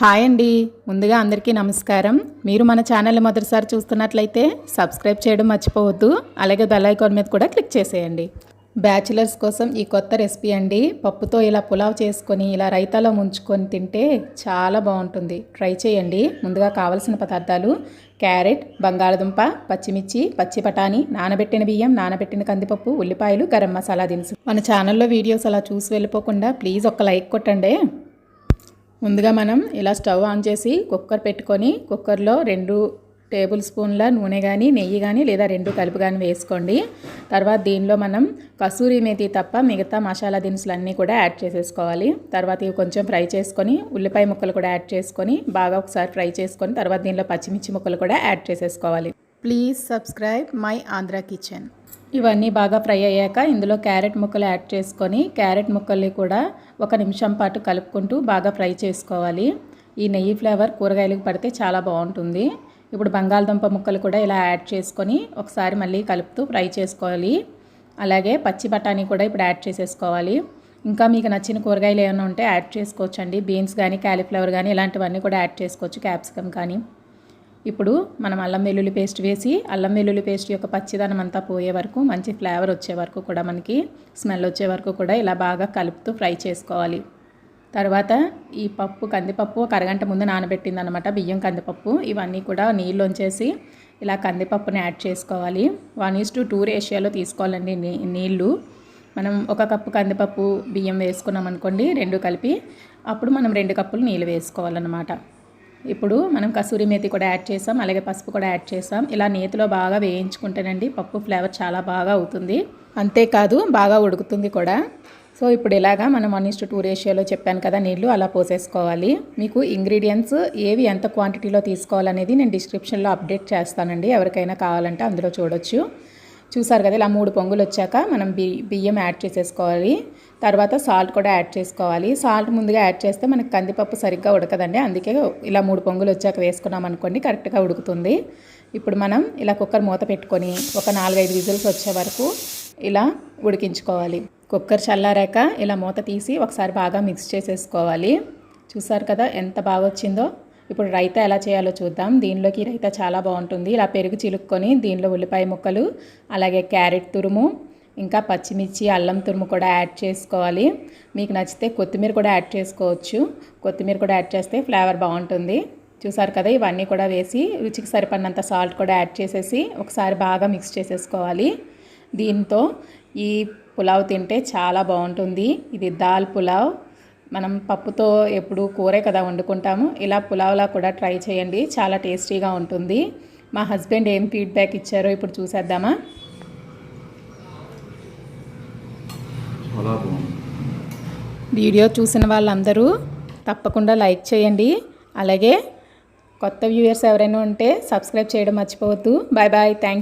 Hi అండి. ముందుగా అందరికీ నమస్కారం. మీరు మన ఛానల్ మొదటిసారి చూస్తున్నట్లయితే సబ్స్క్రైబ్ చేయడం మర్చిపోవద్దు. అలాగే బెల్ ఐకాన్ మీద కూడా క్లిక్ చేసేయండి. బ్యాచిలర్స్ కోసం ఈ కొత్త రెసిపీ అండి. పప్పుతో ఇలా పులావ్ చేసుకొని ఇలా రైతాలో ముంచుకొని తింటే చాలా బాగుంటుంది. ట్రై చేయండి. ముందుగా కావలసిన పదార్థాలు క్యారెట్ బంగాళదుంప పచ్చిమిర్చి పచ్చి బఠానీ నానబెట్టిన బియ్యం నానబెట్టిన కందిపప్పు ఉల్లిపాయలు గరం మసాలా దినుసు మన ఛానల్లో వీడియోస్ అలా చూసి వెళ్ళిపోకుండా ప్లీజ్ ఒక లైక్ కొట్టండి. ముందుగా మనం ఇలా స్టవ్ ఆన్ చేసి కుక్కర్ పెట్టుకొని కుక్కర్లో రెండు టేబుల్ స్పూన్ల నూనె కానీ నెయ్యి కానీ లేదా రెండు కలుపు కానీ వేసుకోండి. తర్వాత దీనిలో మనం కసూరి మేతి తప్ప మిగతా మసాలా దినుసులు అన్నీ కూడా యాడ్ చేసేసుకోవాలి. తర్వాత ఇవి కొంచెం ఫ్రై చేసుకొని ఉల్లిపాయ ముక్కలు కూడా యాడ్ చేసుకొని బాగా ఒకసారి ఫ్రై చేసుకొని తర్వాత దీనిలో పచ్చిమిర్చి ముక్కలు కూడా యాడ్ చేసేసుకోవాలి. Please subscribe my Andhra kitchen ఇవన్నీ బాగా ఫ్రై అయ్యాక ఇందులో క్యారెట్ ముక్కలు యాడ్ చేసుకొని క్యారెట్ ముక్కల్ని కూడా ఒక నిమిషం పాటు కలుపుకుంటూ బాగా ఫ్రై చేసుకోవాలి. ఈ నెయ్యి ఫ్లేవర్ కూరగాయలకు పడితే చాలా బాగుంటుంది. ఇప్పుడు బంగాళదుంప ముక్కలు కూడా ఇలా యాడ్ చేసుకొని ఒకసారి మళ్ళీ కలుపుతూ ఫ్రై చేసుకోవాలి. అలాగే పచ్చి బఠానీ కూడా ఇప్పుడు యాడ్ చేసేసుకోవాలి. ఇంకా మీకు నచ్చిన కూరగాయలు ఏమైనా ఉంటే యాడ్ చేసుకోవచ్చండి. బీన్స్ కానీ క్యాలీఫ్లవర్ కానీ ఇలాంటివన్నీ కూడా యాడ్ చేసుకోవచ్చు. క్యాప్సికమ్ కానీ. ఇప్పుడు మనం అల్లం వెల్లుల్లి పేస్ట్ వేసి అల్లం వెల్లుల్లి పేస్ట్ యొక్క పచ్చిదనం అంతా పోయే వరకు మంచి ఫ్లేవర్ వచ్చే వరకు కూడా మనకి స్మెల్ వచ్చే వరకు కూడా ఇలా బాగా కలుపుతూ ఫ్రై చేసుకోవాలి. తర్వాత ఈ పప్పు కందిపప్పు ఒక అరగంట ముందు నానబెట్టింది అనమాట బియ్యం కందిపప్పు. ఇవన్నీ కూడా నీళ్ళొంచేసి ఇలా కందిపప్పుని యాడ్ చేసుకోవాలి. వన్ ఈస్ టు టూ రేషియోలో తీసుకోవాలండి నీ నీళ్ళు. మనం ఒక కప్పు కందిపప్పు బియ్యం వేసుకున్నాం అనుకోండి రెండు కలిపి అప్పుడు మనం రెండు కప్పులు నీళ్ళు వేసుకోవాలన్నమాట. ఇప్పుడు మనం కసూరి మేతి కూడా యాడ్ చేసాం అలాగే పసుపు కూడా యాడ్ చేసాం. ఇలా నేతిలో బాగా వేయించుకుంటేనండి పప్పు ఫ్లేవర్ చాలా బాగా అవుతుంది. అంతేకాదు బాగా ఉడుకుతుంది కూడా. సో ఇప్పుడు ఇలాగా మనం వన్ ఇస్టు టూ రేషియోలో చెప్పాను కదా నీళ్ళు అలా పోసేసుకోవాలి. మీకు ఇంగ్రీడియంట్స్ ఏవి ఎంత క్వాంటిటీలో తీసుకోవాలనేది నేను డిస్క్రిప్షన్లో అప్డేట్ చేస్తానండి. ఎవరికైనా కావాలంటే అందులో చూడొచ్చు. చూసారు కదా ఇలా మూడు పొంగులు వచ్చాక మనం బి బియ్యం యాడ్ చేసేసుకోవాలి. తర్వాత సాల్ట్ కూడా యాడ్ చేసుకోవాలి. సాల్ట్ ముందుగా యాడ్ చేస్తే మనకి కందిపప్పు సరిగ్గా ఉడకదండి. అందుకే ఇలా మూడు పొంగులు వచ్చాక వేసుకున్నాం అనుకోండి కరెక్ట్గా ఉడుకుతుంది. ఇప్పుడు మనం ఇలా కుక్కర్ మూత పెట్టుకొని ఒక నాలుగైదు విజిల్స్ వచ్చే వరకు ఇలా ఉడికించుకోవాలి. కుక్కర్ చల్లారాక ఇలా మూత తీసి ఒకసారి బాగా మిక్స్ చేసేసుకోవాలి. చూసారు కదా ఎంత బాగా వచ్చిందో? ఇప్పుడు రైతా ఎలా చేయాలో చూద్దాం. దీనిలోకి రైతా చాలా బాగుంటుంది. ఇలా పెరుగు చిలుక్కొని దీనిలో ఉల్లిపాయ ముక్కలు అలాగే క్యారెట్ తురుము ఇంకా పచ్చిమిర్చి అల్లం తురుము కూడా యాడ్ చేసుకోవాలి. మీకు నచ్చితే కొత్తిమీర కూడా యాడ్ చేసుకోవచ్చు. కొత్తిమీర కూడా యాడ్ చేస్తే ఫ్లేవర్ బాగుంటుంది. చూసారు కదా ఇవన్నీ కూడా వేసి రుచికి సరిపడినంత సాల్ట్ కూడా యాడ్ చేసేసి ఒకసారి బాగా మిక్స్ చేసేసుకోవాలి. దీంతో ఈ పులావ్ తింటే చాలా బాగుంటుంది. ఇది దాల్ పులావ్. మనం పప్పుతో ఎప్పుడు కూరే కదా వండుకుంటాము. ఇలా పులావ్లా కూడా ట్రై చేయండి. చాలా టేస్టీగా ఉంటుంది. మా హస్బెండ్ ఏం ఫీడ్బ్యాక్ ఇచ్చారో ఇప్పుడు చూసేద్దామా? వీడియో చూసిన వాళ్ళందరూ తప్పకుండా లైక్ చేయండి. అలాగే కొత్త వ్యూయర్స్ ఎవరైనా ఉంటే సబ్స్క్రైబ్ చేయడం మర్చిపోవద్దు. Bye bye. థ్యాంక్